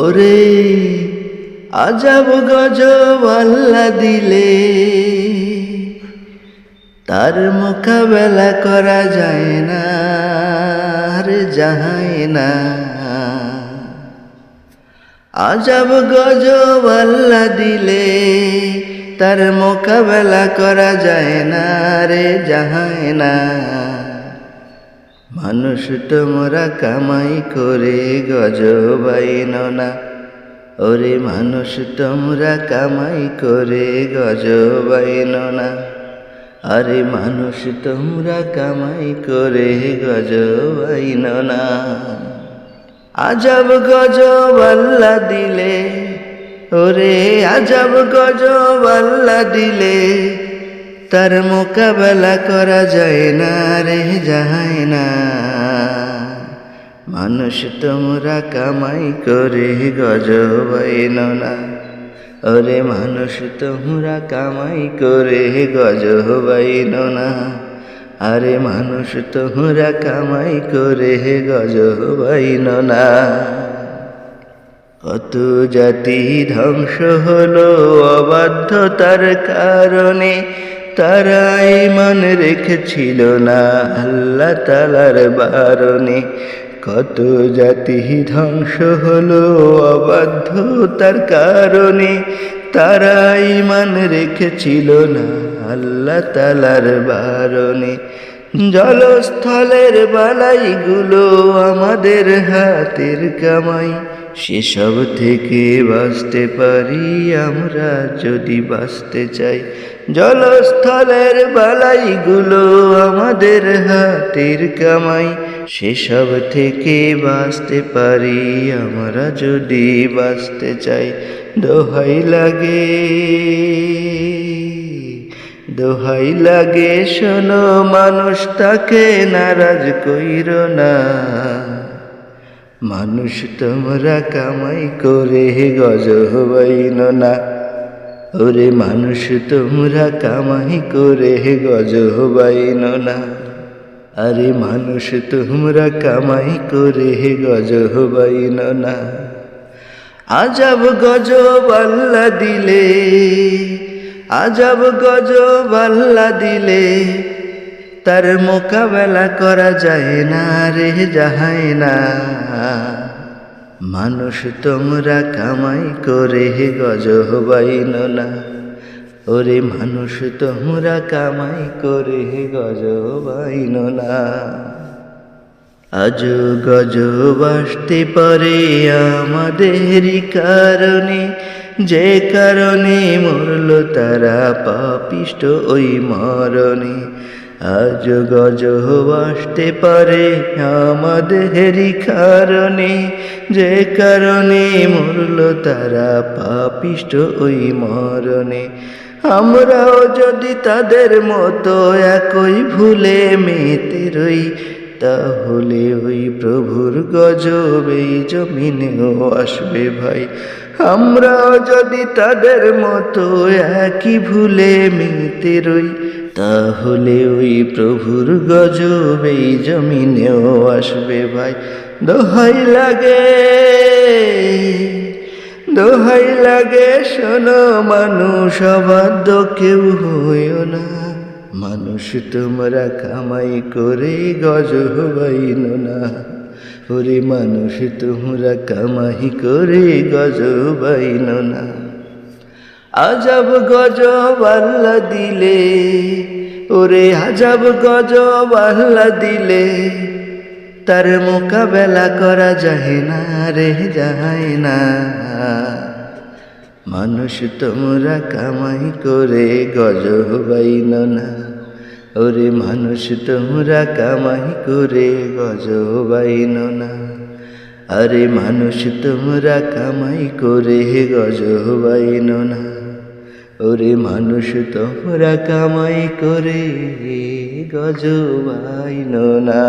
ওরে আজাব গজব আল্লাহ দিলে। তার মোকাবেলা করা যায় না রে যায় না। আজাব গজব আল্লাহ দিলে, তার মোকাবেলা করা যায় না রে যায় না। মানুষ তোমরা কামাই করে গজবাইন না ওরে মানুষ তোমরা কামাই করে গজবাইন না আরে মানুষ তোমরা কামাই করে গজবাইন না আজব গজব আল্লাহ দিলে, ওরে আজব গজব আল্লাহ দিলে। তার মোকাবেলা করা যায় না রে যায় না। মানুষ তোমরা কামাই করে গজবাইন না। ওরে মানুষ তোমরা কামাই করে গজবাইন না। আরে মানুষ তোমরা কামাই করে গজবাইন না। কত জাতি ধ্বংস হলো অবাধ্যতার কারণে। তারা ইমান রেখেছিল না আল্লাহ তালার বারণে। কত জাতি ধ্বংস হলো অবাধ্যতার কারণে। তারা ইমান রেখেছিল না আল্লাহ তালার বারণে। জলস্থলের বালাইগুলো আমাদের হাতের কামাই। সেসব থেকে বাঁচতে পারি আমরা যদি বাঁচতে চাই। জলস্থলের বালাইগুলো আমাদের হাতের কামাই। সেসব থেকে বাঁচতে পারি আমরা যদি বাঁচতে চাই। দোহাই লাগে দোহাই লাগে, শোনো, মানুষ তাকে নারাজ কইর না। মানুষ তোমরা কামাই করে গজ হবাইন না ওরে মানুষ তোমরা কামাই করে গজ হবাইন না আরে মানুষ তোমরা কামাই করে গজ হবাইন না আজব গজব আল্লাহ দিলে, আজব গজব আল্লাহ দিলে তার মোকাবেলা করা যায় না রে যায় না মানুষ তোমরা কামাই করে গজ হবাইন না ওরে মানুষ তোমরা কামাই করে গজ হবাইন না আজ গজ বাসতে পারে আমাদেরই কারণে, যে কারণে মরল তারা পাপিষ্ট ওই মরণে। আজ গজ বাসতে পারে আমাদেরই কারণে যে কারণে মরল তারা পাপিষ্ট ওই মরণে। আমরাও যদি তাদের মতো একই ভুলে মেতে রই, তাহলে ওই প্রভুর গজব এই জমিনেও আসবে ভাই। আমরাও যদি তাদের মতো একই ভুলে মেতে রই তাহলে ওই প্রভুর গজব এই জমিনেও আসবে ভাই। দোহাই লাগে দোহাই লাগে, শোনো মানুষ, অবাধ্য কেউ হইও না। মানুষ তোমরা কামাই করে গজ হবাইন না। ওরে মানুষ তোমরা কামাই করে গজ হবাইন না। আজব গজব আল্লাহ দিলে, ওরে আজব গজব আল্লাহ দিলে, তার মোকাবেলা করা যায় না, রে যায় না। মানুষ তোমরা কামাই করে গজ হবাইন না, ওরে মানুষ তোমরা কামাই করে গজ হবাইন না, আরে মানুষ তোমরা কামাই করে গজ হবাইন না। ওরে মানুষ তোমরা কামাই করে গজবাইন না